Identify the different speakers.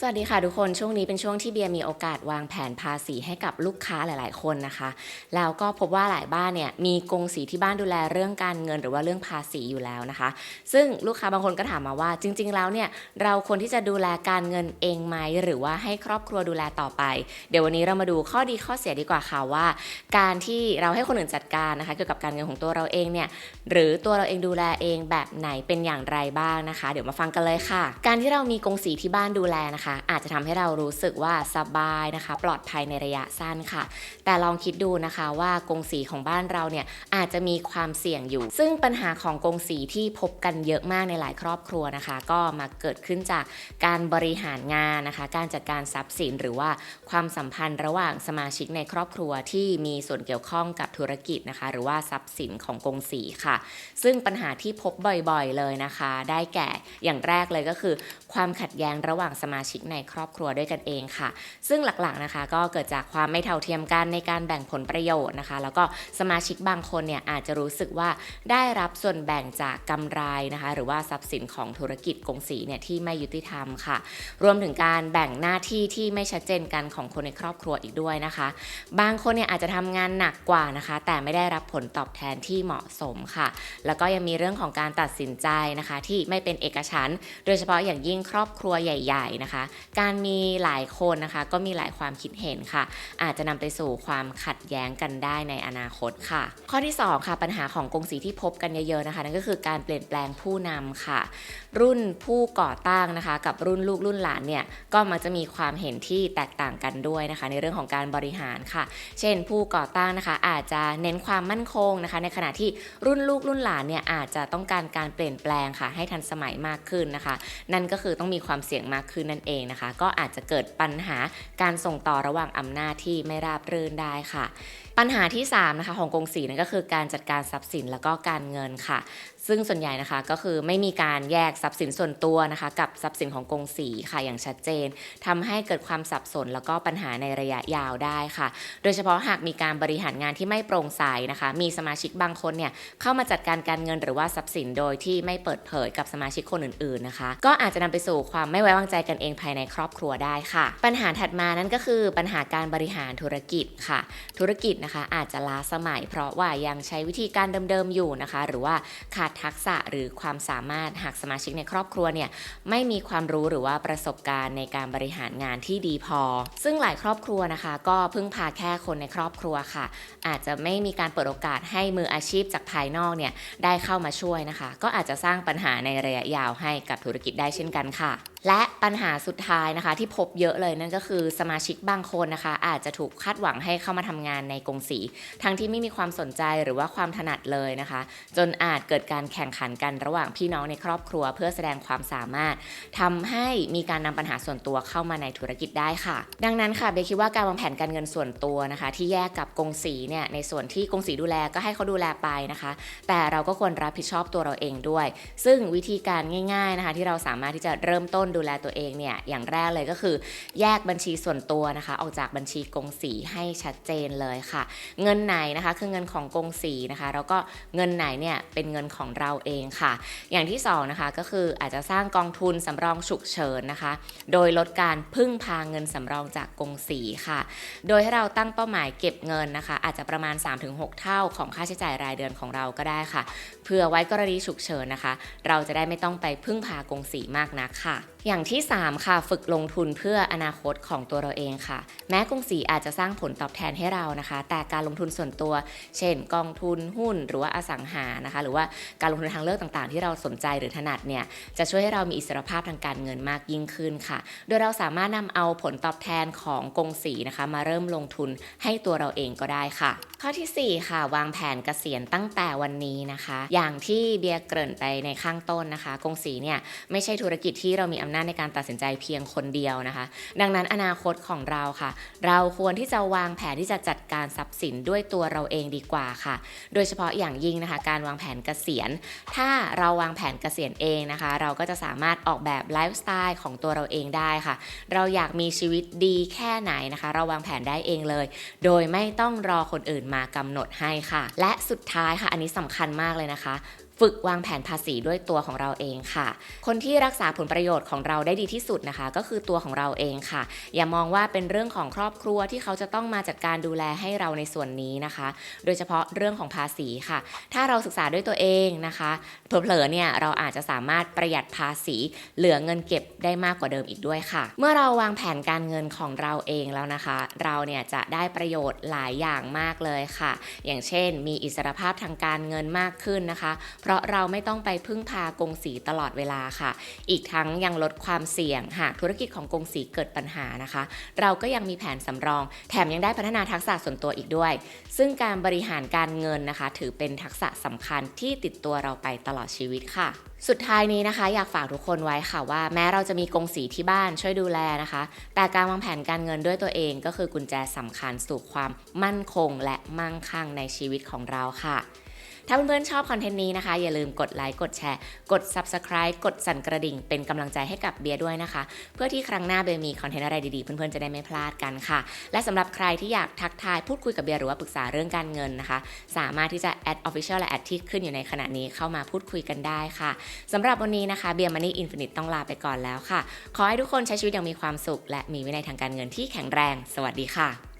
Speaker 1: สวัสดีค่ะทุกคนช่วงนี้เป็นช่วงที่เบียร์มีโอกาสวางแผนภาษีให้กับลูกค้าหลาย ๆ คนนะคะ แล้วก็พบว่าหลายบ้านเนี่ยมีกงสีที่บ้านดูแลเรื่องการเงินหรือว่าเรื่องภาษีอยู่แล้วนะคะ ซึ่งลูกค้าบางคนก็ถามมาว่า จริง ๆ แล้วเนี่ยเราควรที่จะดูแลการเงินเองไหมหรือว่าให้ครอบครัวดูแลต่อไป เดี๋ยววันนี้เรามาดูข้อดีข้อเสียดีกว่าค่ะว่า การที่เราให้คนอื่นจัดการนะคะ เกี่ยวกับการเงินของตัวเราเองเนี่ยหรือตัวเราเองดูแลเองแบบไหนเป็นอย่างไรบ้างนะคะ เดี๋ยวมาฟังกันเลยค่ะ การที่เรามีกงสีที่บ้านดูแลนะคะอาจจะทำให้เรารู้สึกว่าสบายนะคะ ปลอดภัยในระยะสั้นค่ะ แต่ลองคิดดูนะคะว่ากงสีของบ้านเราเนี่ยอาจจะมีความเสี่ยงอยู่ ซึ่งปัญหาของกงสีที่พบกันเยอะมากในหลายครอบครัวนะคะ ก็มาเกิดขึ้นจากการบริหารงานนะคะ การจัดการทรัพย์สินหรือว่าความสัมพันธ์ระหว่างสมาชิกในครอบครัวที่มีส่วนเกี่ยวข้องกับธุรกิจนะคะ หรือว่าทรัพย์สินของกงสีค่ะ ซึ่งปัญหาที่พบบ่อยๆเลยนะคะ ได้แก่อย่างแรกเลยก็คือ ความขัดแย้งระหว่างสมาชิกในครอบครัวด้วยกันเองค่ะ ซึ่งหลักๆนะคะ ก็เกิดจากความไม่เท่าเทียมกันในการแบ่งผลประโยชน์นะคะ แล้วก็สมาชิกบางคนเนี่ยอาจจะรู้สึกว่าได้รับส่วนแบ่งจากกำไรนะคะ หรือว่าทรัพย์สินของธุรกิจกงสีเนี่ยที่ไม่ยุติธรรมค่ะ รวมถึงการแบ่งหน้าที่ที่ไม่ชัดเจนกันของคนในครอบครัวอีกด้วยนะคะ บางคนเนี่ยอาจจะทำงานหนักกว่านะคะ แต่ไม่ได้รับผลตอบแทนที่เหมาะสมค่ะ แล้วก็ยังมีเรื่องของการตัดสินใจนะคะ ที่ไม่เป็นเอกฉันโดยเฉพาะอย่างยิ่งครอบครัวใหญ่ ๆนะคะการมีหลายคนนะคะ ก็มีหลายความคิดเห็นค่ะ อาจจะนำไปสู่ความขัดแย้งกันได้ในอนาคตค่ะ ข้อที่สองค่ะ ปัญหาของกงสีที่พบกันเยอะๆนะคะ นั่นก็คือการเปลี่ยนแปลงผู้นำค่ะ รุ่นผู้ก่อตั้งนะคะ กับรุ่นลูกรุ่นหลานเนี่ยก็มักจะมีความเห็นที่แตกต่างกันด้วยนะคะ ในเรื่องของการบริหารค่ะ เช่น ผู้ก่อตั้งนะคะ อาจจะเน้นความมั่นคงนะคะ ในขณะที่รุ่นลูกรุ่นหลานเนี่ยอาจจะต้องการการเปลี่ยนแปลงค่ะ ให้ทันสมัยมากขึ้นนะคะ นั่นก็คือต้องมีความเสี่ยงมากขึ้นนั่นเองนะคะ ก็อาจจะเกิดปัญหาการส่งต่อระหว่างอำนาจที่ไม่ราบรื่นได้ค่ะ ปัญหาที่3นะคะของกงสีนั่นก็คือการจัดการทรัพย์สินแล้วก็การเงินค่ะ ซึ่งส่วนใหญ่นะคะก็คือไม่มีการแยกทรัพย์สินส่วนตัวนะคะ กับทรัพย์สินของกงสีค่ะอย่างชัดเจนทำให้เกิดความสับสนแล้วก็ปัญหาในระยะยาวได้ค่ะ โดยเฉพาะหากมีการบริหารงานที่ไม่โปร่งใสนะคะ มีสมาชิกบางคนเนี่ยเข้ามาจัดการการเงินหรือว่าทรัพย์สินโดยที่ไม่เปิดเผยกับสมาชิกคนอื่นๆนะคะ ก็อาจจะนำไปสู่ความไม่ไว้วางใจกันเองภายในครอบครัวได้ค่ะ ปัญหาถัดมานั่นก็คือปัญหาการบริหารธุรกิจค่ะ ธุรกิจนะคะอาจจะล้าสมัย เพราะว่ายังใช้วิธีการเดิมๆอยู่นะคะ หรือว่าขาดทักษะหรือความสามารถหากสมาชิกในครอบครัวเนี่ยไม่มีความรู้หรือว่าประสบการณ์ในการบริหารงานที่ดีพอ ซึ่งหลายครอบครัวนะคะ ก็พึ่งพาแค่คนในครอบครัวค่ะ อาจจะไม่มีการเปิดโอกาสให้มืออาชีพจากภายนอกเนี่ยได้เข้ามาช่วยนะคะ ก็อาจจะสร้างปัญหาในระยะยาวให้กับธุรกิจได้เช่นกันค่ะ และปัญหาสุดท้ายนะคะ ที่พบเยอะเลยนั่นก็คือสมาชิกบางคนนะคะ อาจจะถูกคาดหวังให้เข้ามาทำงานในกงสีทั้งที่ไม่มีความสนใจหรือว่าความถนัดเลยนะคะ จนอาจเกิดการแข่งขันกันระหว่างพี่น้องในครอบครัว เพื่อแสดงความสามารถทำให้มีการนำปัญหาส่วนตัวเข้ามาในธุรกิจได้ค่ะ ดังนั้นค่ะเบคิดว่าการวางแผนการเงินส่วนตัวนะคะ ที่แยกกับกงสีเนี่ยในส่วนที่กงสีดูแลก็ให้เขาดูแลไปนะคะ แต่เราก็ควรรับผิดชอบตัวเราเองด้วย ซึ่งวิธีการง่าย ๆนะคะ ที่เราสามารถที่จะเริ่มต้นดูแลตัวเองเนี่ยอย่างแรกเลยก็คือ แยกบัญชีส่วนตัวนะคะ ออกจากบัญชีกงสีให้ชัดเจนเลยค่ะ เงินไหนนะคะคือเงินของกงสีนะคะ แล้วก็เงินไหนเนี่ยเป็นเงินของเราเองค่ะ อย่างที่สองนะคะก็คืออาจจะสร้างกองทุนสำรองฉุกเฉินนะคะ โดยลดการพึ่งพาเงินสำรองจากกงสีค่ะ โดยให้เราตั้งเป้าหมายเก็บเงินนะคะ อาจจะประมาณ 3-6 เท่าของค่าใช้จ่ายรายเดือนของเราก็ได้ค่ะ เพื่อไว้กรณีฉุกเฉินนะคะ เราจะได้ไม่ต้องไปพึ่งพากงสีมากนักค่ะอย่างที่ 3 ค่ะฝึกลงทุนเพื่ออนาคตของตัวเราเองค่ะ แม้กงสีอาจจะสร้างผลตอบแทนให้เรานะคะ แต่การลงทุนส่วนตัว เช่น กองทุนหุ้นหรือว่าอสังหานะคะ หรือว่าการลงทุนทางเลือกต่างๆ ที่เราสนใจหรือถนัดเนี่ยจะช่วยให้เรามีอิสรภาพทางการเงินมากยิ่งขึ้นค่ะ โดยเราสามารถนำเอาผลตอบแทนของกงสีนะคะมาเริ่มลงทุนให้ตัวเราเองก็ได้ค่ะข้อทีสี่ 4 ค่ะ วางแผนเกษียณตั้งแต่วันนี้นะคะ อย่างที่เบียร์เกริ่นไปในข้างต้นนะคะ กงสีเนี่ยไม่ใช่ธุรกิจที่เรามีอำนาจในการตัดสินใจเพียงคนเดียวนะคะ ดังนั้นอนาคตของเราค่ะ เราควรที่จะวางแผนที่จะจัดการทรัพย์สินด้วยตัวเราเองดีกว่าค่ะ โดยเฉพาะอย่างยิ่งนะคะ การวางแผนเกษียณ ถ้าเราวางแผนเกษียณเองนะคะ เราก็จะสามารถออกแบบไลฟ์สไตล์ของตัวเราเองได้ค่ะ เราอยากมีชีวิตดีแค่ไหนนะคะ เราวางแผนได้เองเลย โดยไม่ต้องรอคนอื่นมากำหนดให้ค่ะ และสุดท้ายค่ะ อันนี้สำคัญมากเลยนะคะ ฝึกวางแผนภาษีด้วยตัวของเราเองค่ะ คนที่รักษาผลประโยชน์ของเราได้ดีที่สุดนะคะ ก็คือตัวของเราเองค่ะ อย่ามองว่าเป็นเรื่องของครอบครัวที่เขาจะต้องมาจัดการดูแลให้เราในส่วนนี้นะคะ โดยเฉพาะเรื่องของภาษีค่ะ ถ้าเราศึกษาด้วยตัวเองนะคะเผลอๆเนี่ยเราอาจจะสามารถประหยัดภาษีเหลือเงินเก็บได้มากกว่าเดิมอีกด้วยค่ะ เมื่อเราวางแผนการเงินของเราเองแล้วนะคะ เราเนี่ยจะได้ประโยชน์หลายอย่างมากเลยค่ะ อย่างเช่น มีอิสรภาพทางการเงินมากขึ้นนะคะเพราะเราไม่ต้องไปพึ่งพากงสีตลอดเวลาค่ะ อีกทั้งยังลดความเสี่ยงหากธุรกิจของกงสีเกิดปัญหานะคะ เราก็ยังมีแผนสำรอง แถมยังได้พัฒนาทักษะส่วนตัวอีกด้วย ซึ่งการบริหารการเงินนะคะ ถือเป็นทักษะสำคัญที่ติดตัวเราไปตลอดชีวิตค่ะสุดท้ายนี้นะคะ อยากฝากทุกคนไว้ค่ะว่าแม้เราจะมีกงสีที่บ้านช่วยดูแลนะคะ แต่การวางแผนการเงินด้วยตัวเองก็คือกุญแจสำคัญสู่ความมั่นคงและมั่งคั่งในชีวิตของเราค่ะ ถ้าเพื่อนๆชอบคอนเทนต์นี้นะคะ อย่าลืมกดไลค์กดแชร์กด Subscribe กดสั่นกระดิ่ง เป็นกำลังใจให้กับเบียร์ด้วยนะคะ เพื่อที่ครั้งหน้าเบียร์มีคอนเทนต์อะไรดีๆ เพื่อนๆจะได้ไม่พลาดกันค่ะ และสำหรับใครที่อยากทักทายพูดคุยกับเบียร์หรือว่าปรึกษาเรื่องการเงินนะคะ สามารถที่จะ add official และ add ที่ขึ้นอยู่ในขณะนี้เข้ามาพูดคุยกันได้ค่ะสำหรับวันนี้นะคะเบียร์มันนี่อินฟินิตต้องลาไปก่อนแล้วค่ะ ขอให้ทุกคนใช้ชีวิตอย่างมีความสุข และมีวินัยทางการเงินที่แข็งแรง สวัสดีค่ะ